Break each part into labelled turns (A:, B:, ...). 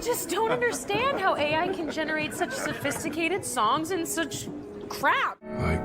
A: I just don't understand how AI can generate such sophisticated songs and such crap.
B: Like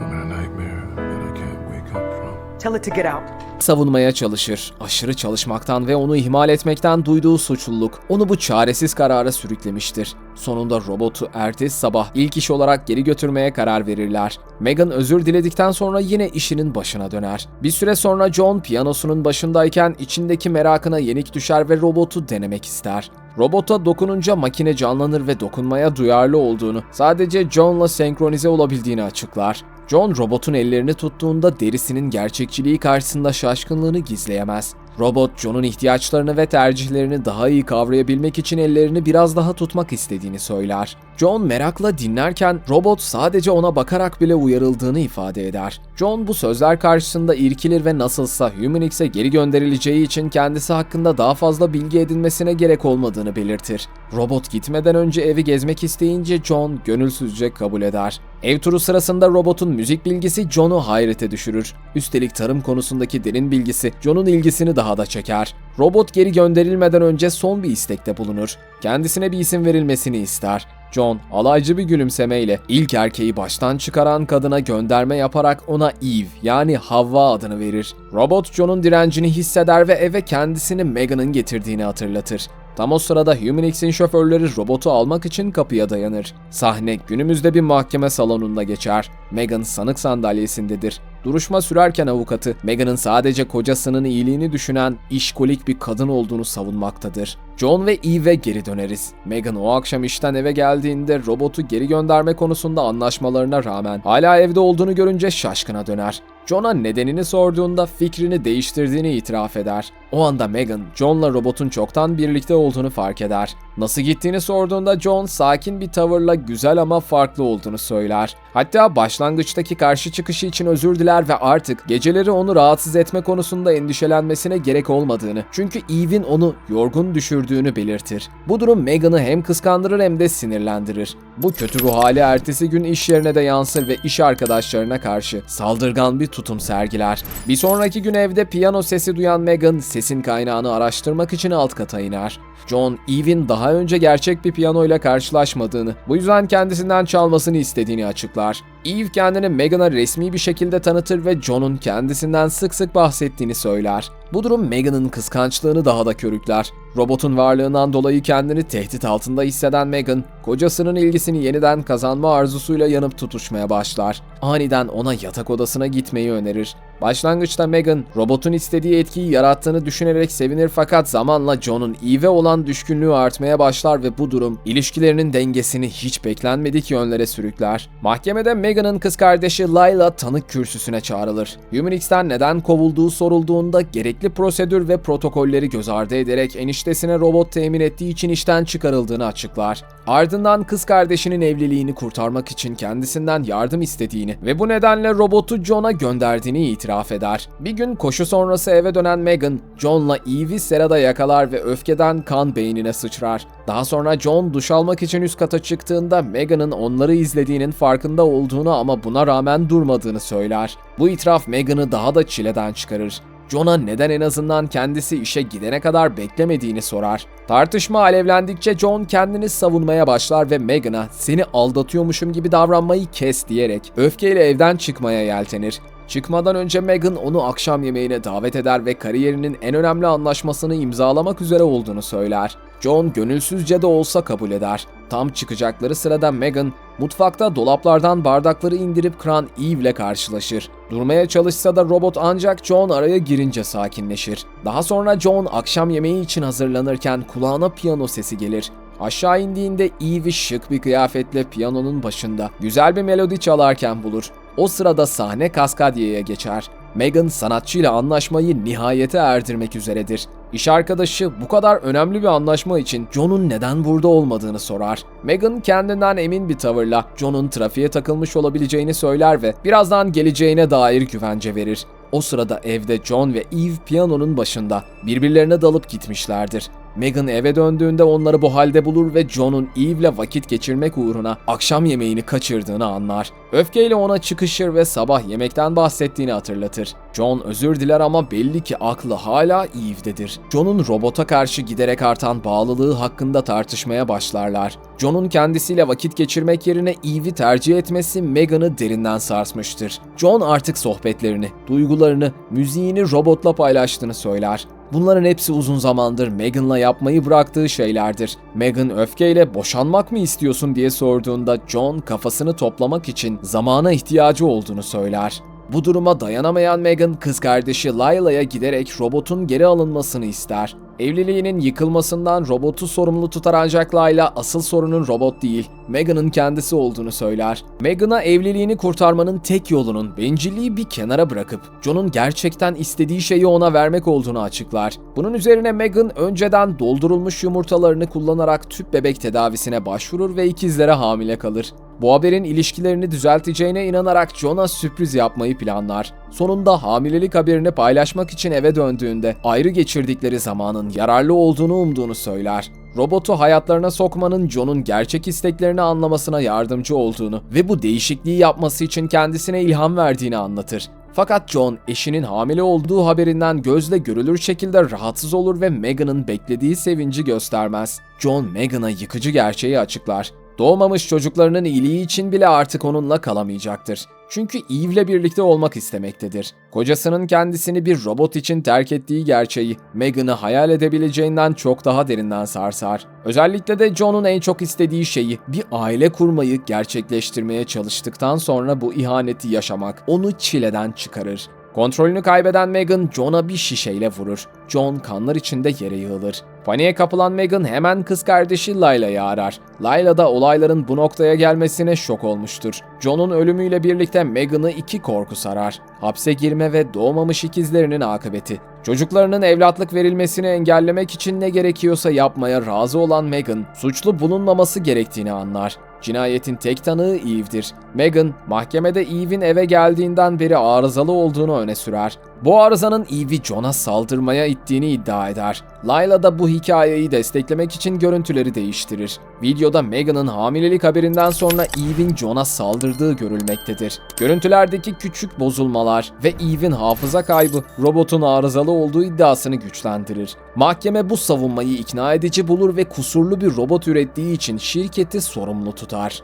B: I'm in a nightmare that I can't wake up from.
C: Tell it to get out.
D: savunmaya çalışır. Aşırı çalışmaktan ve onu ihmal etmekten duyduğu suçluluk onu bu çaresiz karara sürüklemiştir. Sonunda robotu ertesi sabah ilk iş olarak geri götürmeye karar verirler. Megan özür diledikten sonra yine işinin başına döner. Bir süre sonra John piyanosunun başındayken içindeki merakına yenik düşer ve robotu denemek ister. Robota dokununca makine canlanır ve dokunmaya duyarlı olduğunu, sadece John'la senkronize olabildiğini açıklar. John robotun ellerini tuttuğunda derisinin gerçekçiliği karşısında şaşkınlığını gizleyemez. Robot John'un ihtiyaçlarını ve tercihlerini daha iyi kavrayabilmek için ellerini biraz daha tutmak istediğini söyler. John merakla dinlerken robot sadece ona bakarak bile uyarıldığını ifade eder. John bu sözler karşısında irkilir ve nasılsa Humanix'e geri gönderileceği için kendisi hakkında daha fazla bilgi edinmesine gerek olmadığını belirtir. Robot gitmeden önce evi gezmek isteyince John gönülsüzce kabul eder. Ev turu sırasında robotun müzik bilgisi John'u hayrete düşürür. Üstelik tarım konusundaki derin bilgisi John'un ilgisini daha da çeker. Robot geri gönderilmeden önce son bir istekte bulunur. Kendisine bir isim verilmesini ister. John alaycı bir gülümsemeyle ilk erkeği baştan çıkaran kadına gönderme yaparak ona Eve yani Havva adını verir. Robot John'un direncini hisseder ve eve kendisini Megan'ın getirdiğini hatırlatır. Tam o sırada Humanix'in şoförleri robotu almak için kapıya dayanır. Sahne günümüzde bir mahkeme salonunda geçer. Megan sanık sandalyesindedir. Duruşma sürerken avukatı Megan'ın sadece kocasının iyiliğini düşünen işkolik bir kadın olduğunu savunmaktadır. John ve Eve geri döneriz. Megan o akşam işten eve geldiğinde robotu geri gönderme konusunda anlaşmalarına rağmen hala evde olduğunu görünce şaşkına döner. John'a nedenini sorduğunda fikrini değiştirdiğini itiraf eder. O anda Megan, John'la robotun çoktan birlikte olduğunu fark eder. Nasıl gittiğini sorduğunda John sakin bir tavırla güzel ama farklı olduğunu söyler. Hatta başlangıçtaki karşı çıkışı için özür diler ve artık geceleri onu rahatsız etme konusunda endişelenmesine gerek olmadığını, çünkü Eve'in onu yorgun düşürdüğünü belirtir. Bu durum Megan'ı hem kıskandırır hem de sinirlendirir. Bu kötü ruh hali ertesi gün iş yerine de yansır ve iş arkadaşlarına karşı saldırgan bir tutum sergiler. Bir sonraki gün evde piyano sesi duyan Megan sesin kaynağını araştırmak için alt kata iner. John, Eve'in daha önce gerçek bir piyanoyla karşılaşmadığını, bu yüzden kendisinden çalmasını istediğini açıklar. Eve kendini Megan'a resmi bir şekilde tanıtır ve John'un kendisinden sık sık bahsettiğini söyler. Bu durum Megan'ın kıskançlığını daha da körükler. Robotun varlığından dolayı kendini tehdit altında hisseden Megan, kocasının ilgisini yeniden kazanma arzusuyla yanıp tutuşmaya başlar. Aniden ona yatak odasına gitmeyi önerir. Başlangıçta Megan, robotun istediği etkiyi yarattığını düşünerek sevinir fakat zamanla John'un Eve olan düşkünlüğü artmaya başlar ve bu durum ilişkilerinin dengesini hiç beklenmedik yönlere sürükler. Mahkemede Megan'ın kız kardeşi Layla tanık kürsüsüne çağrılır. Humanix'ten neden kovulduğu sorulduğunda gerekli prosedür ve protokolleri göz ardı ederek eniştesine robot temin ettiği için işten çıkarıldığını açıklar. Ardından kız kardeşinin evliliğini kurtarmak için kendisinden yardım istediğini ve bu nedenle robotu John'a gönderdiğini itiraf eder. Bir gün koşu sonrası eve dönen Megan, John'la Eve'i serada yakalar ve öfkeden kan beynine sıçrar. Daha sonra John duş almak için üst kata çıktığında Megan'ın onları izlediğinin farkında olduğunu ama buna rağmen durmadığını söyler. Bu itiraf Megan'ı daha da çileden çıkarır. John'a neden en azından kendisi işe gidene kadar beklemediğini sorar. Tartışma alevlendikçe John kendini savunmaya başlar ve Megan'a seni aldatıyormuşum gibi davranmayı kes diyerek öfkeyle evden çıkmaya yeltenir. Çıkmadan önce Megan onu akşam yemeğine davet eder ve kariyerinin en önemli anlaşmasını imzalamak üzere olduğunu söyler. John gönülsüzce de olsa kabul eder. Tam çıkacakları sırada Megan, mutfakta dolaplardan bardakları indirip kıran Eve ile karşılaşır. Durmaya çalışsa da robot ancak John araya girince sakinleşir. Daha sonra John akşam yemeği için hazırlanırken kulağına piyano sesi gelir. Aşağı indiğinde Eve'i şık bir kıyafetle piyanonun başında güzel bir melodi çalarken bulur. O sırada sahne Kaskadye'ye geçer. Megan sanatçıyla anlaşmayı nihayete erdirmek üzeredir. İş arkadaşı bu kadar önemli bir anlaşma için John'un neden burada olmadığını sorar. Megan kendinden emin bir tavırla John'un trafiğe takılmış olabileceğini söyler ve birazdan geleceğine dair güvence verir. O sırada evde John ve Eve piyanonun başında birbirlerine dalıp gitmişlerdir. Megan eve döndüğünde onları bu halde bulur ve John'un Eve'le vakit geçirmek uğruna akşam yemeğini kaçırdığını anlar. Öfkeyle ona çıkışır ve sabah yemekten bahsettiğini hatırlatır. John özür diler ama belli ki aklı hala Eve'dedir. John'un robota karşı giderek artan bağlılığı hakkında tartışmaya başlarlar. John'un kendisiyle vakit geçirmek yerine Eve'i tercih etmesi Megan'ı derinden sarsmıştır. John artık sohbetlerini, duygularını, müziğini robotla paylaştığını söyler. Bunların hepsi uzun zamandır Megan'la yapmayı bıraktığı şeylerdir. Megan öfkeyle boşanmak mı istiyorsun diye sorduğunda John kafasını toplamak için zamana ihtiyacı olduğunu söyler. Bu duruma dayanamayan Megan kız kardeşi Layla'ya giderek robotun geri alınmasını ister. Evliliğinin yıkılmasından robotu sorumlu tutar ancak Layla asıl sorunun robot değil, Megan'ın kendisi olduğunu söyler. Megan'a evliliğini kurtarmanın tek yolunun bencilliği bir kenara bırakıp John'un gerçekten istediği şeyi ona vermek olduğunu açıklar. Bunun üzerine Megan önceden doldurulmuş yumurtalarını kullanarak tüp bebek tedavisine başvurur ve ikizlere hamile kalır. Bu haberin ilişkilerini düzelteceğine inanarak John'a sürpriz yapmayı planlar. Sonunda hamilelik haberini paylaşmak için eve döndüğünde ayrı geçirdikleri zamanın yararlı olduğunu umduğunu söyler. Robotu hayatlarına sokmanın John'un gerçek isteklerini anlamasına yardımcı olduğunu ve bu değişikliği yapması için kendisine ilham verdiğini anlatır. Fakat John eşinin hamile olduğu haberinden gözle görülür şekilde rahatsız olur ve Megan'ın beklediği sevinci göstermez. John Megan'a yıkıcı gerçeği açıklar. Doğmamış çocuklarının iyiliği için bile artık onunla kalamayacaktır. Çünkü Eve'le birlikte olmak istemektedir. Kocasının kendisini bir robot için terk ettiği gerçeği Megan'ı hayal edebileceğinden çok daha derinden sarsar. Özellikle de John'un en çok istediği şeyi bir aile kurmayı gerçekleştirmeye çalıştıktan sonra bu ihaneti yaşamak onu çileden çıkarır. Kontrolünü kaybeden Megan John'a bir şişeyle vurur. John kanlar içinde yere yığılır. Paniğe kapılan Megan hemen kız kardeşi Layla'yı arar. Layla da olayların bu noktaya gelmesine şok olmuştur. John'un ölümüyle birlikte Megan'ı iki korku sarar. Hapse girme ve doğmamış ikizlerinin akıbeti. Çocuklarının evlatlık verilmesini engellemek için ne gerekiyorsa yapmaya razı olan Megan, suçlu bulunmaması gerektiğini anlar. Cinayetin tek tanığı Eve'dir. Megan, mahkemede Eve'in eve geldiğinden beri arızalı olduğunu öne sürer. Bu arızanın Eve'i John'a saldırmaya ittiğini iddia eder. Layla da bu hikayeyi desteklemek için görüntüleri değiştirir. Videoda Megan'ın hamilelik haberinden sonra Eve'in John'a saldırdığı görülmektedir. Görüntülerdeki küçük bozulmalar ve Eve'in hafıza kaybı robotun arızalı olduğu iddiasını güçlendirir. Mahkeme bu savunmayı ikna edici bulur ve kusurlu bir robot ürettiği için şirketi sorumlu tutar.